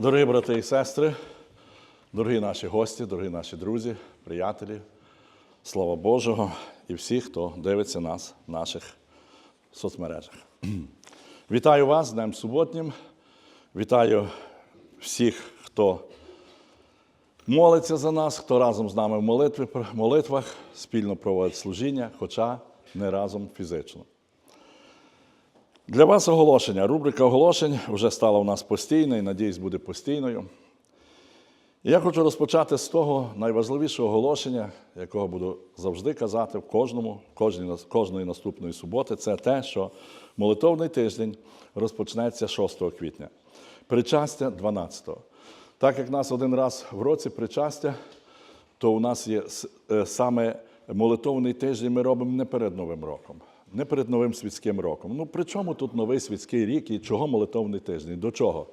Дорогі брати і сестри, дорогі наші гості, дорогі наші друзі, приятелі, слава Божого і всі, хто дивиться нас в наших соцмережах. Вітаю вас з Днем Суботнім. Вітаю всіх, хто молиться за нас, хто разом з нами в молитві, молитвах, спільно проводить служіння, хоча не разом фізично. Для вас оголошення. Рубрика оголошень вже стала у нас постійною, надіюсь, буде постійною. Я хочу розпочати з того найважливішого оголошення, якого буду завжди казати в кожному, кожній, кожної наступної суботи, це те, що молитовний тиждень розпочнеться 6 квітня. Причастя 12-го. Так як нас один раз в році причастя, то у нас є е, саме молитовний тиждень ми робимо не перед Новим роком, не перед Новим світським роком. Ну при чому тут новий світський рік і чого молитовний тиждень? До чого?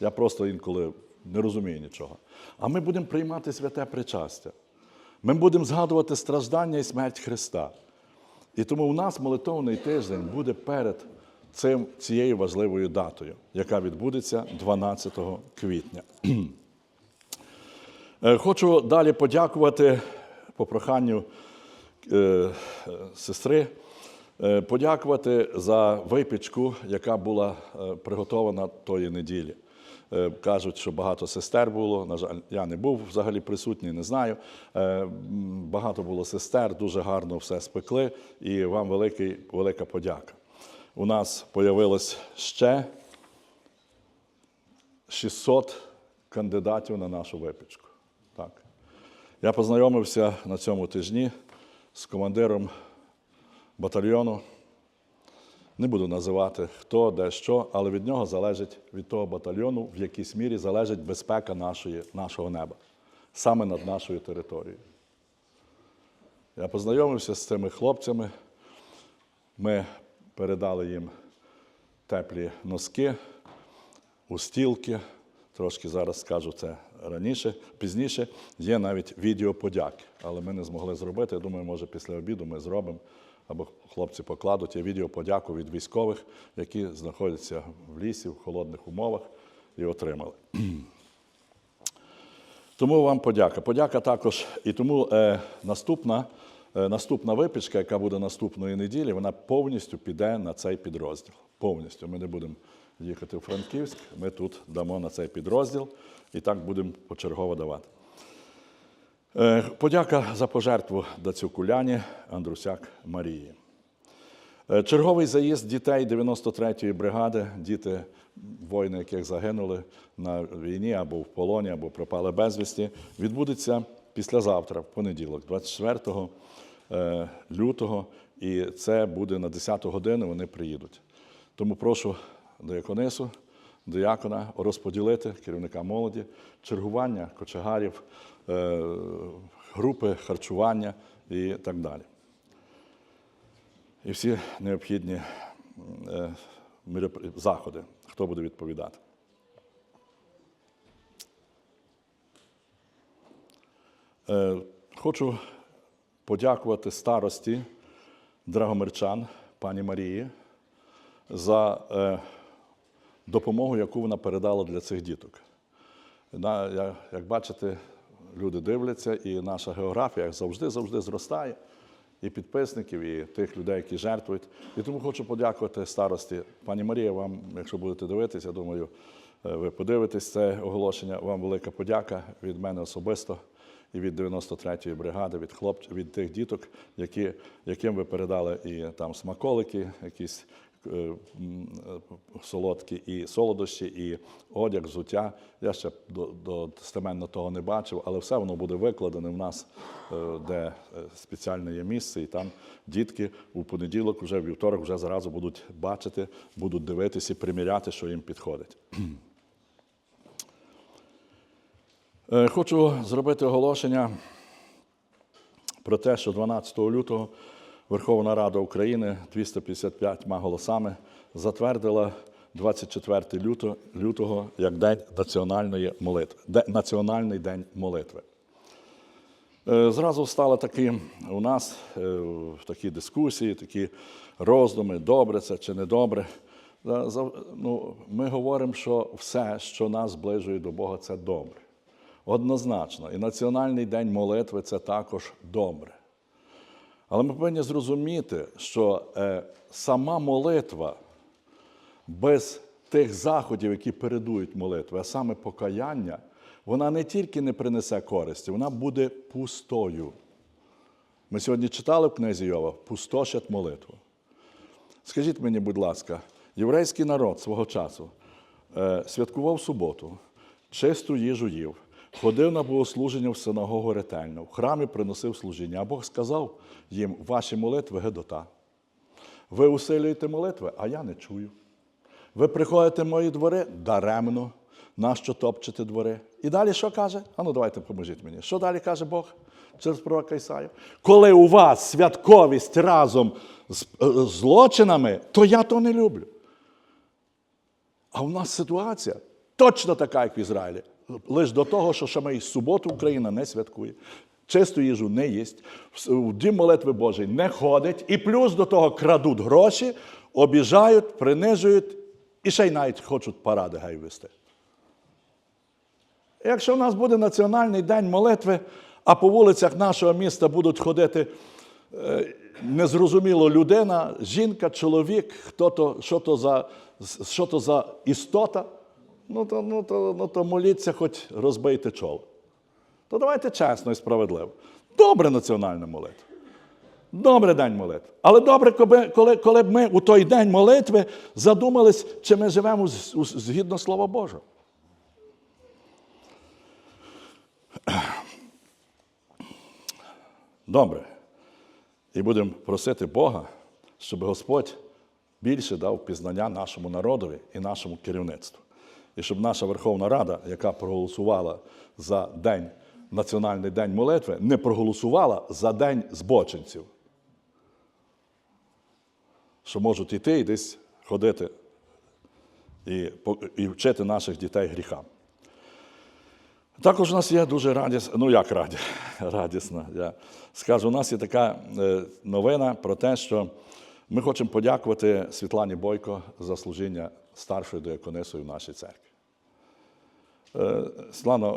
Я просто інколи не розумію нічого. А ми будемо приймати святе причастя. Ми будемо згадувати страждання і смерть Христа. І тому у нас молитовний тиждень буде перед цим, цією важливою датою, яка відбудеться 12 квітня. Е, Хочу далі подякувати по проханню е, сестри, подякувати за випічку, яка була е, приготована тої неділі. Е, Кажуть, що багато сестер було. На жаль, я не був взагалі присутній, не знаю. Е, Багато було сестер, дуже гарно все спекли, і вам великий, велика подяка. У нас появилось ще 600 кандидатів на нашу випічку. Так. Я познайомився на цьому тижні з командиром батальйону. Не буду називати хто, де, що, але від нього залежить від того батальйону, в якійсь мірі залежить безпека нашої, нашого неба, саме над нашою територією. Я познайомився з цими хлопцями. Ми передали їм теплі носки, устілки. Трошки зараз скажу це раніше, пізніше. Є навіть відео подяки, але ми не змогли зробити. Я думаю, може після обіду ми зробимо, або хлопці покладуть. Є відео подяку від військових, які знаходяться в лісі в холодних умовах і отримали. Тому вам подяка. Подяка також. І тому е, наступна, е, наступна випічка, яка буде наступної неділі, вона повністю піде на цей підрозділ. Повністю. Ми не будемо їхати в Франківськ, ми тут дамо на цей підрозділ і так будемо почергово давати. Е, подяка за пожертву Дацюкуляні Андрусяк Марії. Е, Черговий заїзд дітей 93-ї бригади, діти, воїни, яких загинули на війні або в полоні, або пропали безвісті, відбудеться післязавтра, в понеділок, 24 е, лютого, і це буде на 10-ту годину, вони приїдуть. Тому прошу дияконису, диякона розподілити керівника молоді, чергування кочегарів, групи харчування і так далі і всі необхідні е, заходи. Хто буде відповідати? Е, Хочу подякувати старості Драгомирчан, пані Марії, за е, допомогу, яку вона передала для цих діток. Як бачите, люди дивляться, і наша географія завжди завжди зростає. І підписників, і тих людей, які жертвують. І тому хочу подякувати старості. Пані Марія, вам, якщо будете дивитися, я думаю, е, ви подивитесь це оголошення. Вам велика подяка від мене особисто і від 93-ї бригади, від хлопців, від тих діток, які, яким ви передали і там смаколики, якісь солодкі і солодощі, і одяг, взуття. Я ще до, до достеменно того не бачив, але все воно буде викладене в нас, е, де е, спеціальне є місце, і там дітки у понеділок, вже вівторок, вже зразу будуть бачити, будуть дивитися і приміряти, що їм підходить. Е, Хочу зробити оголошення про те, що 12 лютого Верховна Рада України 255 голосами затвердила 24 люто- лютого як День національної молитви, Де- Національний день молитви. Е, Зразу стало такі у нас е, такі дискусії, такі роздуми, добре це чи не добре. За- Ну, ми говоримо, що все, що нас зближує до Бога, це добре. Однозначно. І Національний день молитви це також добре. Але ми повинні зрозуміти, що е, сама молитва без тих заходів, які передують молитві, а саме покаяння, вона не тільки не принесе користі, вона буде пустою. Ми сьогодні читали в книзі Йова пустошать молитву. Скажіть мені, будь ласка, єврейський народ свого часу е, святкував суботу, чисту їжу їв, ходив на богослуження в синагогу ретельно, в храмі приносив служіння. А Бог сказав їм, ваші молитви гедота. Ви усилюєте молитви, а я не чую. Ви приходите в мої двори даремно, нащо топчете двори. І далі що каже? А ну давайте поможіть мені. Що далі каже Бог через пророка Ісаю? Коли у вас святковість разом з е, злочинами, то я то не люблю. А у нас ситуація точно така, як в Ізраїлі. Лише до того, що і суботу Україна не святкує, чисту їжу не їсть, в дім молитви Божий не ходить, і плюс до того крадуть гроші, обіжають, принижують і ще й навіть хочуть паради гай вести. Якщо в нас буде національний день молитви, а по вулицях нашого міста будуть ходити е, незрозуміло людина, жінка, чоловік, хто то, що, то за, що то за істота, ну то, ну, то, ну, то моліться, хоч розбийте чоло. То давайте чесно і справедливо. Добре національна молитва. Добре день молитви. Але добре, коли, коли, б ми у той день молитви задумались, чи ми живемо згідно Слова Божого. Добре. І будемо просити Бога, щоб Господь більше дав пізнання нашому народові і нашому керівництву. І щоб наша Верховна Рада, яка проголосувала за день, Національний день молитви, не проголосувала за день збочинців, що можуть йти і десь ходити і, і вчити наших дітей гріхам. Також у нас є дуже радісна, ну як раді, радісна. Я скажу, у нас є така е, новина про те, що ми хочемо подякувати Світлані Бойко за служіння старшою диаконисою в нашій церкві. Е, Світлано,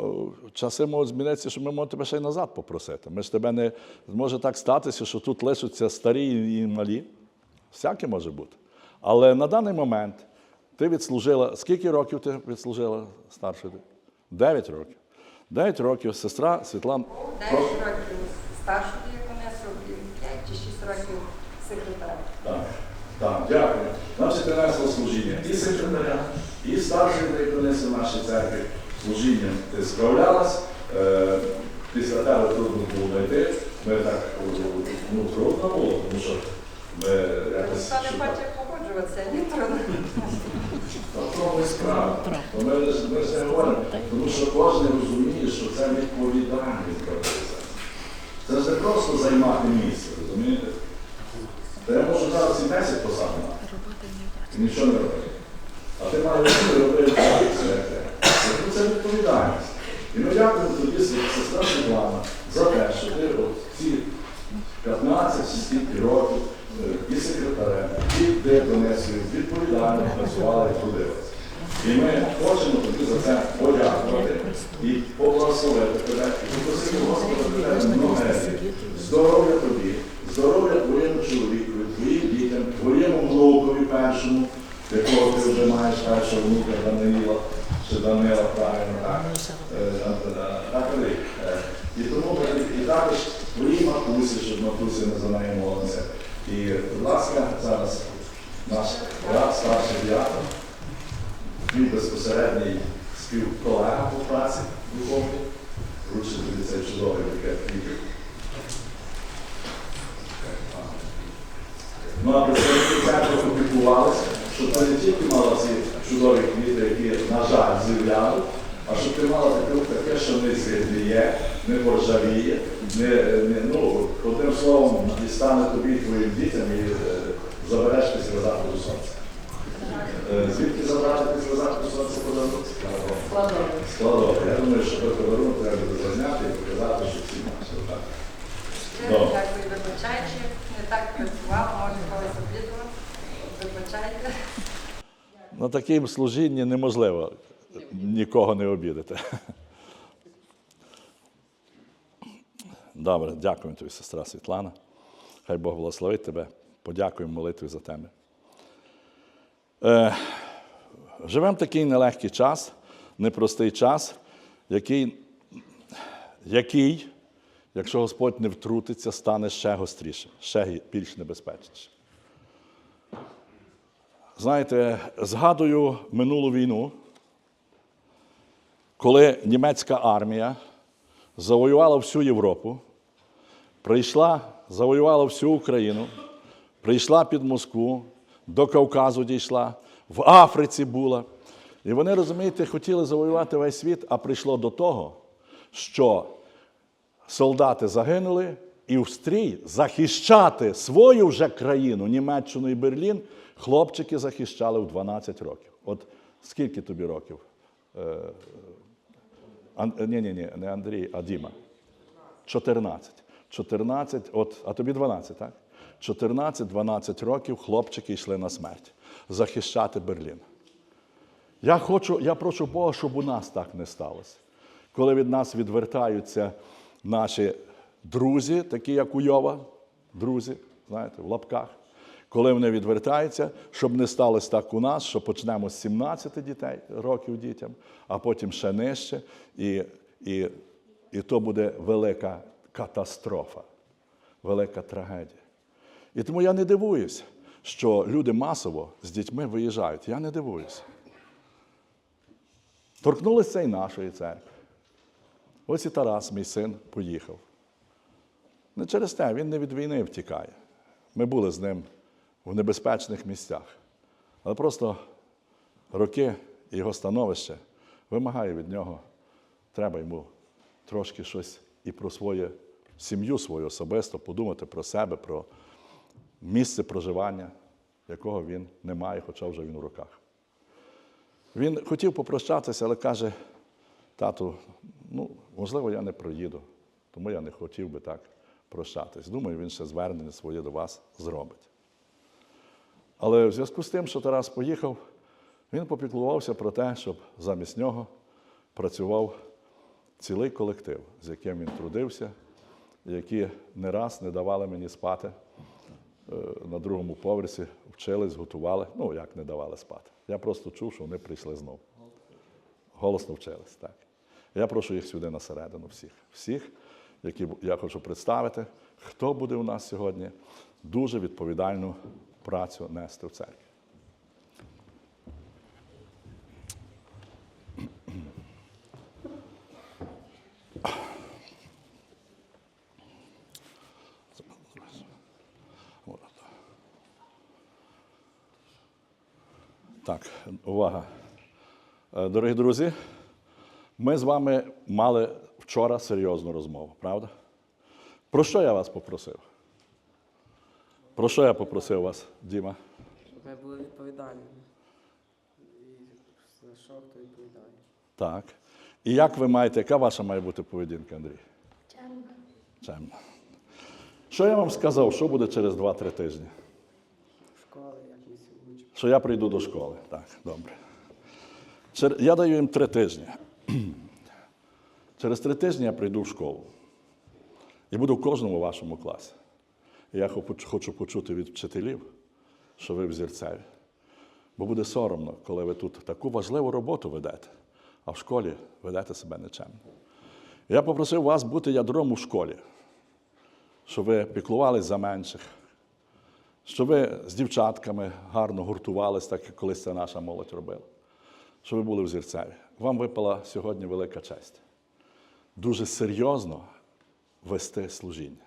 в часи можуть змінитися, що ми можемо тебе ще й назад попросити. Ми ж тебе не може так статися, що тут лишаться старі і малі. Всяке може бути. Але на даний момент ти відслужила. Скільки років ти відслужила старшою? Дев'ять років. Дев'ять років сестра Світлана. 9 років старшою діяконесу і 5 чи 6 років секретарем. Так, так, дякую. Значить, ти несла служіння і секретаря, і старшої диякониси в нашій церкві. Служінням ти справлялась. Е, після тебе трудно було знайти. Ми так ну, трудно було, тому що ми якось. Ніхто не хоче погоджуватися, ні трудно. Ми, ж- не говоримо, тому що кожен розуміє, що це відповідальність і сестри. Це ж не просто займати місце, розумієте? Та я можу зараз і 10 посад мати. І нічого не робити. А ти маєш робити так, це як те. Тобто Це відповідальність. І ми дякуємо тобі, сестра Світлана, за те, що ти ці 15 чи років е, і секретарем, і диаконесою відповідально працювала і трудилася. І ми хочемо тобі за це подякувати і поблагословити тебе, і попросити Господа тебе многе. Здоров'я тобі, здоров'я твоєму чоловікові, твоїм дітям, твоєму внукові першому, якого ти вже маєш першого внука Даниїла, чи Данила, правильно так. Е, е, так, Е, І тому і- також твоїй матусі, щоб матусі не за нею молилися. І, будь ласка, зараз наш брат, старший діятор, мій безпосередній співколега по праці духовній, вручити цей чудовий букет квітів. Ну, а представники церкви опікувалися, щоб ти не тільки мала ці чудові квіти, які, на жаль, з'являли, а щоб ти мала таке, таке що не згідніє, не поржавіє, не, не, ну, одним словом, дістане тобі твоїм дітям і е, забереш після заходу сонця. Е, Звідки забрати після заходу сонця подарунок? Складово. Складово. Я думаю, що той подарунок треба буде зайняти і показати, що всі наші. Так. Добре. Дякую, вибачайте. Не так працював, може когось обідував. Вибачайте. На такому служінні неможливо нікого не обідати. Добре, дякуємо тобі, сестра Світлана. Хай Бог благословить тебе. Подякуємо молитві за тебе. Е, живемо такий нелегкий час, непростий час, який, який, якщо Господь не втрутиться, стане ще гострішим, ще більш небезпечнішим. Знаєте, згадую минулу війну, коли німецька армія завоювала всю Європу, прийшла, завоювала всю Україну, прийшла під Москву, до Кавказу дійшла, в Африці була. І вони, розумієте, хотіли завоювати весь світ, а прийшло до того, що солдати загинули, і в захищати свою вже країну, Німеччину і Берлін, хлопчики захищали в 12 років. От скільки тобі років? Ан... Ні, ні, ні, не Андрій, а Діма. 14. 14, от, а тобі 12, так? 14-12 років хлопчики йшли на смерть захищати Берлін. Я хочу, я прошу Бога, щоб у нас так не сталося. Коли від нас відвертаються наші друзі, такі як у Йова, друзі, знаєте, в лапках. Коли вони відвертаються, щоб не сталося так у нас, що почнемо з 17 дітей, років дітям, а потім ще нижче, і, і, і то буде велика катастрофа, велика трагедія. І тому я не дивуюсь, що люди масово з дітьми виїжджають. Я не дивуюся. Торкнулися і нашої церкви. Ось і Тарас, мій син, поїхав. Не через те, він не від війни втікає. Ми були з ним в небезпечних місцях. Але просто роки і його становище вимагає від нього, треба йому трошки щось і про свою сім'ю свою особисто подумати про себе, про місце проживання, якого він не має, хоча вже він у руках. Він хотів попрощатися, але каже, тату, ну, можливо, я не проїду, тому я не хотів би так прощатись. Думаю, він ще звернення своє до вас зробить. Але в зв'язку з тим, що Тарас поїхав, він попіклувався про те, щоб замість нього працював цілий колектив, з яким він трудився, які не раз не давали мені спати е, на другому поверсі, вчились, готували. Ну, як не давали спати. Я просто чув, що вони прийшли знову. Голосно вчились, так. Я прошу їх сюди на середину всіх. Всіх, які я хочу представити, хто буде у нас сьогодні дуже відповідальну працю нести в церкві. Так, увага. Е, Дорогі друзі, ми з вами мали вчора серйозну розмову, правда? Про що я вас попросив? Про що я попросив вас, Діма? Щоб ми були відповідальними. І за що хто відповідає. Так. І як ви маєте, яка ваша має бути поведінка, Андрій? Чемна. Що я вам сказав, що буде через 2-3 тижні? Школи якісь учні. Що я прийду до школи. Так, добре. Я даю їм три тижні. Через три тижні я прийду в школу. І буду в кожному вашому класі. І я хочу почути від вчителів, що ви взірцеві. Бо буде соромно, коли ви тут таку важливу роботу ведете, а в школі ведете себе нечемно. Я попросив вас бути ядром у школі, щоб ви піклувались за менших, щоб ви з дівчатками гарно гуртувались, так як колись це наша молодь робила, щоб ви були взірцеві. Вам випала сьогодні велика честь. Дуже серйозно вести служіння.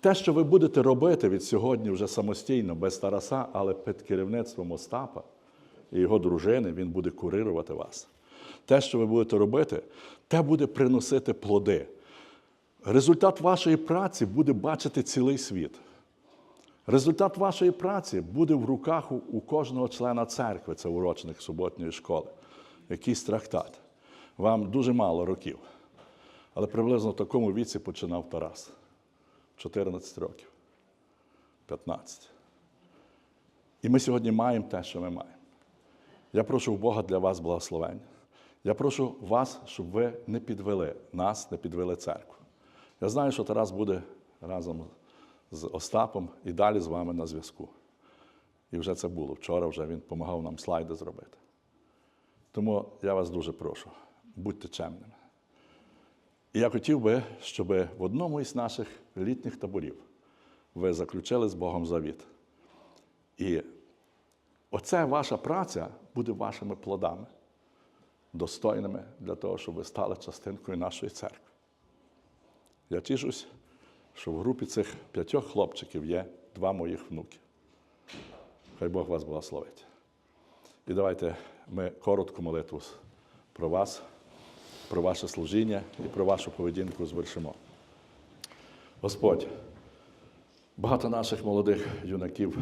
Те, що ви будете робити від сьогодні вже самостійно, без Тараса, але під керівництвом Остапа і його дружини, він буде курирувати вас. Те, що ви будете робити, те буде приносити плоди. Результат вашої праці буде бачити цілий світ. Результат вашої праці буде в руках у, кожного члена церкви, це урочник суботньої школи. Якийсь трактат. Вам дуже мало років. Але приблизно в такому віці починав Тарас. 14 років. 15. І ми сьогодні маємо те, що ми маємо. Я прошу у Бога для вас благословень. Я прошу вас, щоб ви не підвели нас, не підвели церкву. Я знаю, що Тарас буде разом з Остапом і далі з вами на зв'язку. І вже це було. Вчора вже він допомагав нам слайди зробити. Тому я вас дуже прошу, будьте чемними. І я хотів би, щоб в одному із наших літніх таборів ви заключили з Богом завіт. І оця ваша праця буде вашими плодами, достойними для того, щоб ви стали частинкою нашої церкви. Я тішусь, що в групі цих п'ятьох хлопчиків є два моїх внуки. Хай Бог вас благословить. І давайте ми коротку молитву про вас, про ваше служіння і про вашу поведінку звершимо. Господь, багато наших молодих юнаків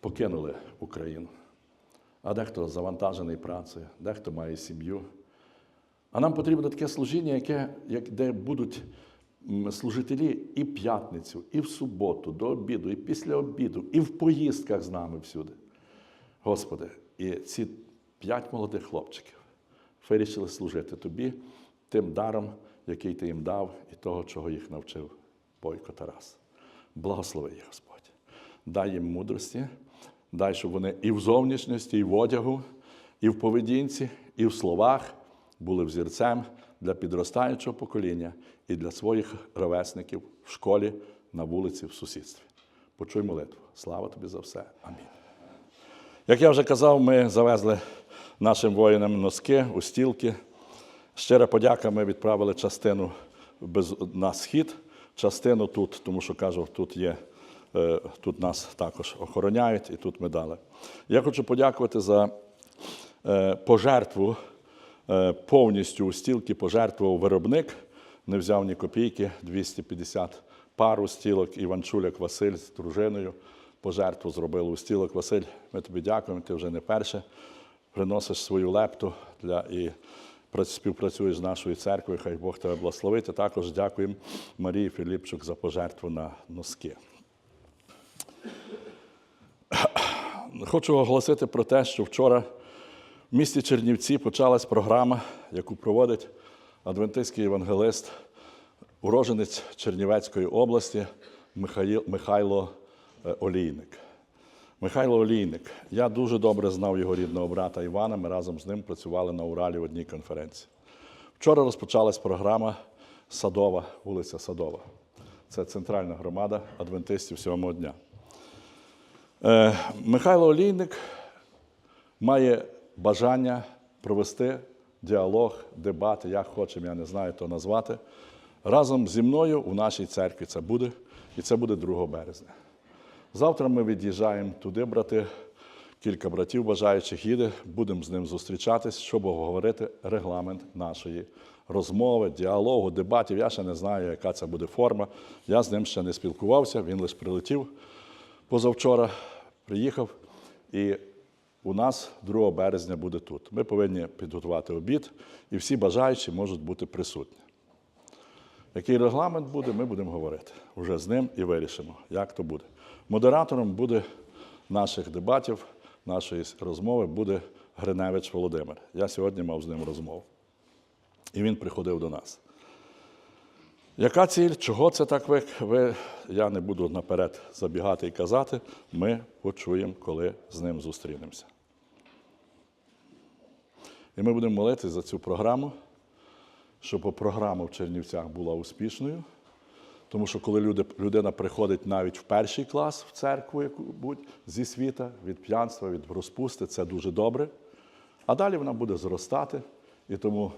покинули Україну, а дехто завантажений працею, дехто має сім'ю. А нам потрібно таке служіння, яке, як- де будуть служителі і п'ятницю, і в суботу, до обіду, і після обіду, і в поїздках з нами всюди. Господи, і ці п'ять молодих хлопчиків вирішили служити тобі тим даром, який ти їм дав, і того, чого їх навчив Бойко Тарас. Благослови їх, Господь. Дай їм мудрості, дай, щоб вони і в зовнішності, і в одягу, і в поведінці, і в словах були взірцем для підростаючого покоління і для своїх ровесників в школі, на вулиці, в сусідстві. Почуй молитву. Слава тобі за все. Амінь. Як я вже казав, ми завезли нашим воїнам носки, устілки. Щира подяка, ми відправили частину на схід, частину тут, тому що кажу, тут є. е, Тут нас також охороняють, і тут ми дали. Я хочу подякувати за е, пожертву. Е, Повністю у стілки пожертвував виробник, не взяв ні копійки, 250 пару стілок. Іванчуляк Василь з дружиною пожертву зробили у стілок. Василь, ми тобі дякуємо, ти вже не перше приносиш свою лепту для, і пра- співпрацюєш з нашою церквою. Хай Бог тебе благословить. А також дякуємо Марії Філіпчук за пожертву на носки. Хочу оголосити про те, що вчора в місті Чернівці почалась програма, яку проводить адвентистський євангелист, уроженець Чернівецької області Михайло е, Олійник. Михайло Олійник. Я дуже добре знав його рідного брата Івана. Ми разом з ним працювали на Уралі в одній конференції. Вчора розпочалась програма Садова, вулиця Садова. Це центральна громада адвентистів сьомого дня. Е, Михайло Олійник має бажання провести діалог, дебати, як хочемо, я не знаю, то назвати. Разом зі мною у нашій церкві це буде, і це буде 2 березня. Завтра ми від'їжджаємо туди, брати. Кілька братів бажаючих їде, будемо з ним зустрічатись, щоб обговорити регламент нашої розмови, діалогу, дебатів. Я ще не знаю, яка це буде форма. Я з ним ще не спілкувався, він лише прилетів позавчора, приїхав, і у нас 2 березня буде тут. Ми повинні підготувати обід, і всі бажаючі можуть бути присутні. Який регламент буде, ми будемо говорити вже з ним і вирішимо, як то буде. Модератором буде наших дебатів, нашої розмови буде Гриневич Володимир. Я сьогодні мав з ним розмову. І він приходив до нас. Яка ціль? Чого це так ви, ви? Я не буду наперед забігати і казати. Ми почуємо, коли з ним зустрінемося. І ми будемо молитися за цю програму, щоб програма в Чернівцях була успішною. Тому що коли люди, людина приходить навіть в перший клас в церкву яку-будь зі світа, від п'янства, від розпусти, це дуже добре. А далі вона буде зростати. І тому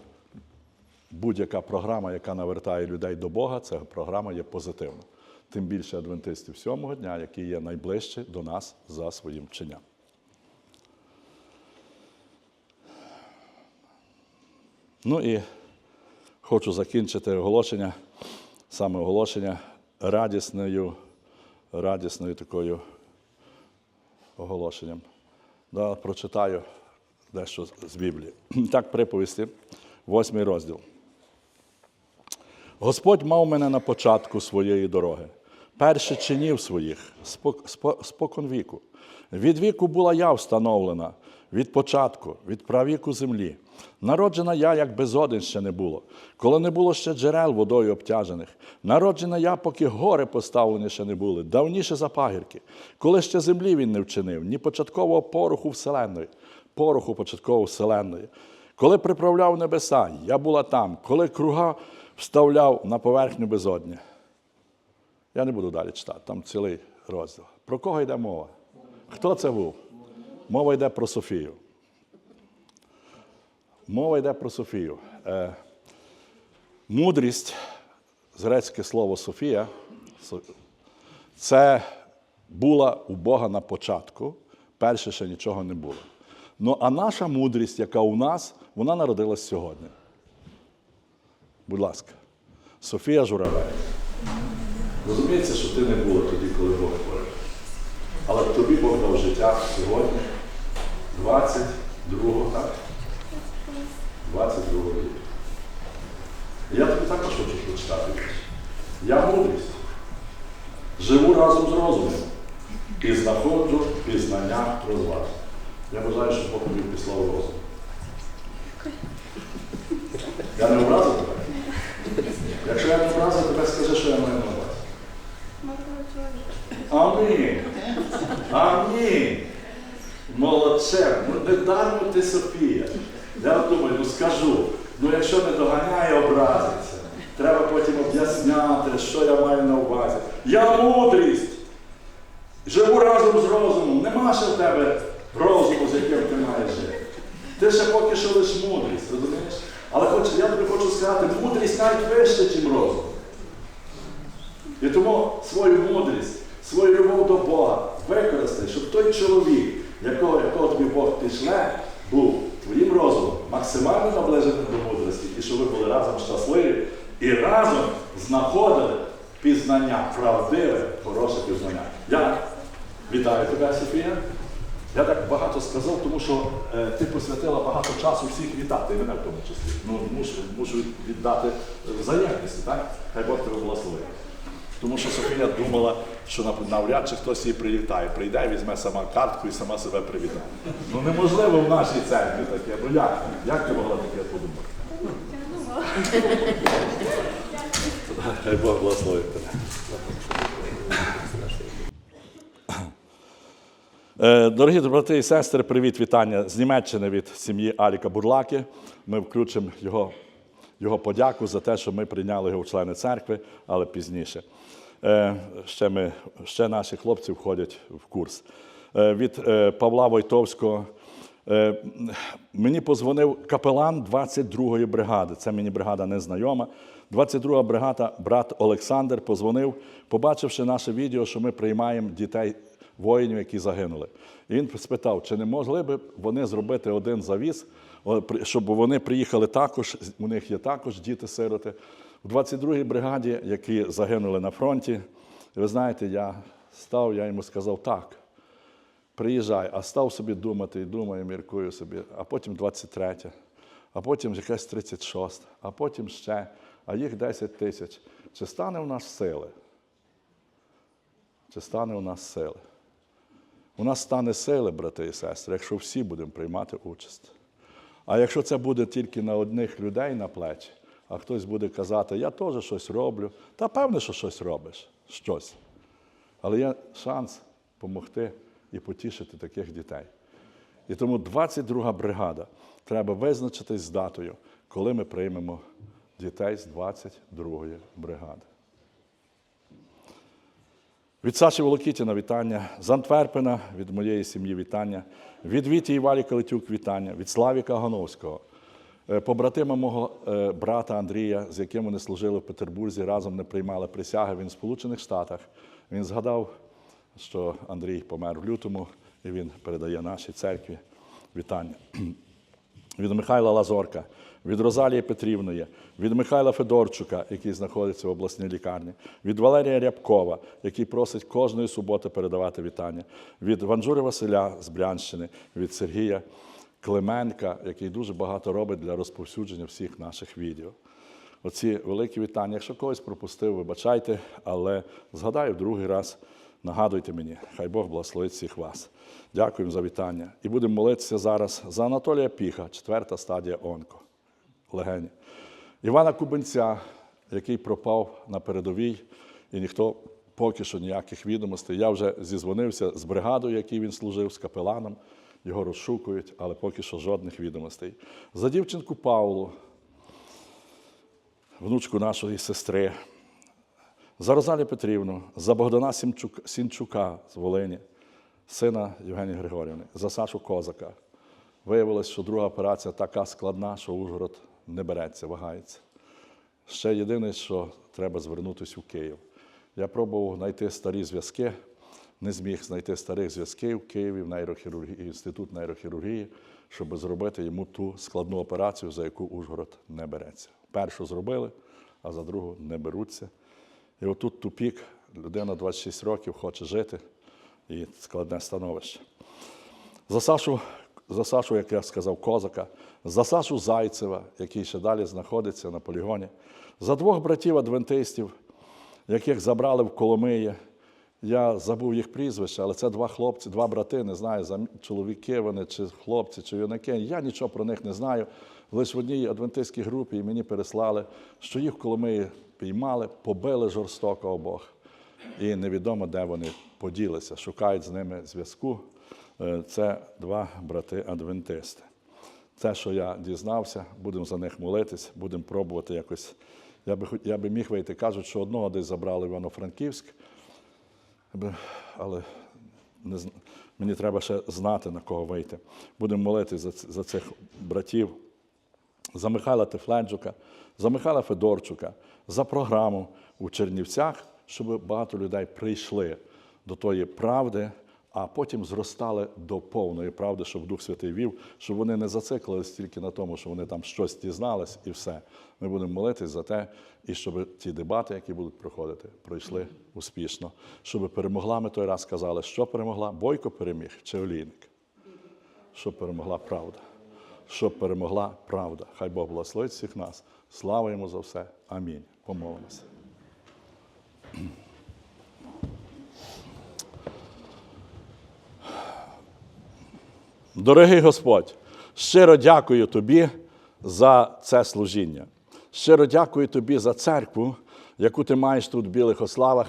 будь-яка програма, яка навертає людей до Бога, ця програма є позитивна. Тим більше адвентистів сьомого дня, які є найближче до нас за своїм вченням. Ну і хочу закінчити оголошення, саме оголошення радісною, радісною такою оголошенням. Да, прочитаю дещо з Біблії. Так, приповісти, восьмий розділ. Господь мав мене на початку своєї дороги, перше чинів своїх, спокон віку. Від віку була я встановлена, від початку, від правіку землі. Народжена я, як безоден ще не було, коли не було ще джерел водою обтяжених. Народжена я, поки гори поставлені ще не були, давніше за пагірки, коли ще землі він не вчинив, ні початкового пороху вселенної, пороху початкового вселенної. Коли приправляв небеса, я була там, коли круга вставляв на поверхню безодня. Я не буду далі читати, там цілий розділ. Про кого йде мова? Хто це був? Мова йде про Софію. Мова йде про Софію. Е, мудрість, грецьке слово Софія, це була у Бога на початку, перше ще нічого не було. Ну, а наша мудрість, яка у нас, вона народилась сьогодні. Будь ласка, Софія Журавель. Розуміється, що ти не була тоді, коли Бог творив. Але тобі Бог дав життя сьогодні, 22, так? 22 рік. Я тобі також хочу прочитати. Я мудрість. Живу разом з розумом і знаходжу пізнання розваг. Я бажаю, щоб Бог тобі післав розум. Я не образив тебе? Якщо я не образив тебе, скажи, що я маю на увазі. Амінь. Амінь. Молодче. Ну не дармо ти Софія. Я думаю, ну скажу, ну якщо не доганяє, образиться. Треба потім об'ясняти, що я маю на увазі. Я мудрість. Живу разом з розумом. Нема ще в тебе розуму, з яким ти маєш жити. Ти ще поки що лиш мудрість, розумієш? Але хоч, я тобі хочу сказати, мудрість навіть вище, ніж розум. І тому свою мудрість, свою любов до Бога використай, щоб той чоловік, якого, якого тобі Бог пішле, був твоїм розумом максимально наближеним до мудрості, і щоб ви були разом щасливі і разом знаходили пізнання, правдиве, хороше пізнання. Я вітаю тебе, Софія. Я так багато сказав, тому що е, ти посвятила багато часу всіх вітати, і мене в тому числі. Ну, мушу, мушу віддати взаємності, так? Хай Бог тебе благословить. Тому що Софія думала, що навряд чи хтось її привітає. Прийде, візьме сама картку і сама себе привітає. Ну неможливо в нашій церкві таке. Ну як? Як ти могла таке подумати? Хай Бог благословить тебе. Е, Дорогі брати і сестри, привіт, вітання з Німеччини від сім'ї Аліка Бурлаки. Ми включимо його, його подяку за те, що ми прийняли його в члени церкви, але пізніше. Е, Ще, ми, ще наші хлопці входять в курс. Е, Від е, Павла Войтовського. Мені позвонив капелан 22-ї бригади. Це мені бригада незнайома. 22-га бригада, брат Олександр, позвонив, побачивши наше відео, що ми приймаємо дітей воїнів, які загинули. І він спитав, чи не могли б вони зробити один завіз, щоб вони приїхали також, у них є також діти-сироти. У 22-й бригаді, які загинули на фронті, ви знаєте, я став, я йому сказав так. Приїжджай, а став собі думати і думаю, міркую собі, а потім 23, а потім якась 36, а потім ще, а їх 10 тисяч. Чи стане у нас сили? Чи стане у нас сили? У нас стане сили, брати і сестри, якщо всі будемо приймати участь. А якщо це буде тільки на одних людей на плечі, а хтось буде казати, я теж щось роблю, та певне, що щось робиш, щось. Але є шанс допомогти і потішити таких дітей. І тому 22 бригада треба визначитись з датою, коли ми приймемо дітей з 22-ї бригади. Від Саші Волокітіна вітання, з Антверпена від моєї сім'ї вітання, від Віті і Валі Калитюк вітання, від Славіка Гановського, побратима мого е, брата Андрія, з яким вони служили в Петербурзі, разом не приймали присяги. Він в Сполучених Штатах. Він згадав, що Андрій помер в лютому, і він передає нашій церкві вітання від Михайла Лазорка, від Розалії Петрівної, від Михайла Федорчука, який знаходиться в обласній лікарні, від Валерія Рябкова, який просить кожної суботи передавати вітання, від Ванжури Василя з Брянщини, від Сергія Клименка, який дуже багато робить для розповсюдження всіх наших відео. Оці великі вітання. Якщо когось пропустив, вибачайте, але згадаю другий раз Нагадуйте мені, хай Бог благословить всіх вас. Дякуємо за вітання. І будемо молитися зараз за Анатолія Піха, четверта стадія онко, легені. Івана Кубенця, який пропав на передовій, і ніхто поки що ніяких відомостей. Я вже зізвонився з бригадою, якій він служив, з капеланом. Його розшукують, але поки що жодних відомостей. За дівчинку Павлу, внучку нашої сестри, за Розалію Петрівну, за Богдана Сінчука з Волині, сина Євгенії Григорівни, за Сашу Козака. Виявилось, що друга операція така складна, що Ужгород не береться, вагається. Ще єдине, що треба звернутися у Київ. Я пробував знайти старі зв'язки, не зміг знайти старих зв'язків в Києві в нейрохірургії, інститут нейрохірургії, щоб зробити йому ту складну операцію, за яку Ужгород не береться. Першу зробили, а за другу не беруться. І отут тупік, людина 26 років хоче жити, і складне становище. За Сашу, за Сашу, як я сказав, Козака, за Сашу Зайцева, який ще далі знаходиться на полігоні, за двох братів адвентистів, яких забрали в Коломиї. Я забув їх прізвища, але це два хлопці, два брати, не знаю, чоловіки вони, чи хлопці, чи юнаки. Я нічого про них не знаю. Лише в одній адвентистській групі і мені переслали, що їх в Коломиї піймали, побили жорстоко обох. І невідомо, де вони поділися. Шукають з ними зв'язку. Е, Це два брати-адвентисти. Це, що я дізнався, будемо за них молитись, будемо пробувати якось. Я би, я би міг вийти. Кажуть, що одного десь забрали в Івано-Франківськ, але не, мені треба ще знати, на кого вийти. Будемо молити за, за цих братів, за Михайла Тефленджука, за Михайла Федорчука, за програму у Чернівцях, щоб багато людей прийшли до тої правди, а потім зростали до повної правди, щоб Дух Святий вів, щоб вони не зациклились тільки на тому, що вони там щось дізнались і все. Ми будемо молитись за те, і щоб ті дебати, які будуть проходити, пройшли успішно. Щоб перемогла, ми той раз сказали, що перемогла? Бойко переміг чи олійник? Щоб перемогла правда. Щоб перемогла правда. Хай Бог благословить всіх нас. Слава йому за все. Амінь. Помолимося. Дорогий Господь, щиро дякую Тобі за це служіння. Щиро дякую Тобі за церкву, яку ти маєш тут в Білих Ославах,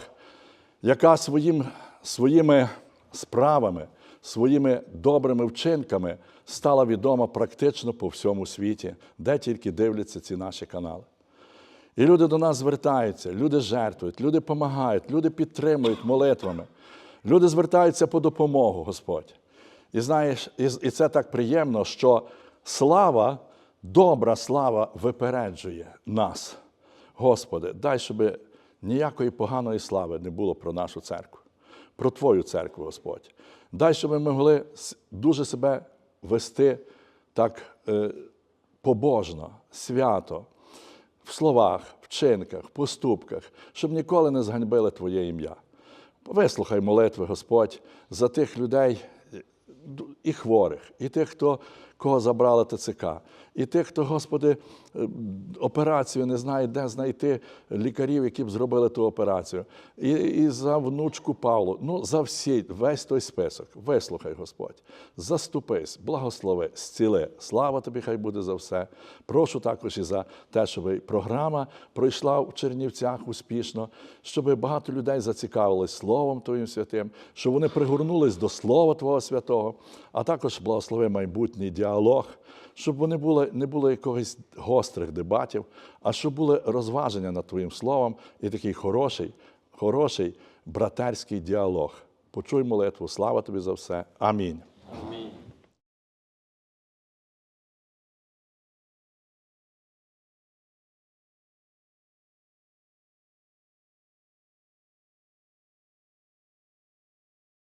яка своїм, своїми справами, своїми добрими вчинками стала відома практично по всьому світі, де тільки дивляться ці наші канали. І люди до нас звертаються, люди жертвують, люди допомагають, люди підтримують молитвами. Люди звертаються по допомогу, Господь. І знаєш, і, це так приємно, що слава, добра слава випереджує нас. Господи, дай, щоб ніякої поганої слави не було про нашу церкву, про Твою церкву, Господь. Дай, щоб ми могли дуже себе вести так е, побожно, свято, в словах, вчинках, поступках, щоб ніколи не зганьбили Твоє ім'я. Вислухай молитви, Господь, за тих людей і хворих, і тих, хто, кого забрали ТЦК, і тих, хто, Господи, е, операцію не знає, де знайти лікарів, які б зробили ту операцію. І, і за внучку Павлу. Ну, за всі, весь той список. Вислухай, Господь. Заступись, благослови, зціли. Слава тобі, хай буде за все. Прошу також і за те, щоб програма пройшла в Чернівцях успішно, щоб багато людей зацікавились Словом Твоїм святим, щоб вони пригорнулись до Слова Твого Святого, а також благослови майбутній діалог, щоб вони були, не було якогось гострих дебатів, а щоб були розваження над Твоїм Словом і такий хороший, хороший братерський діалог. Почуй молитву. Слава тобі за все. Амінь.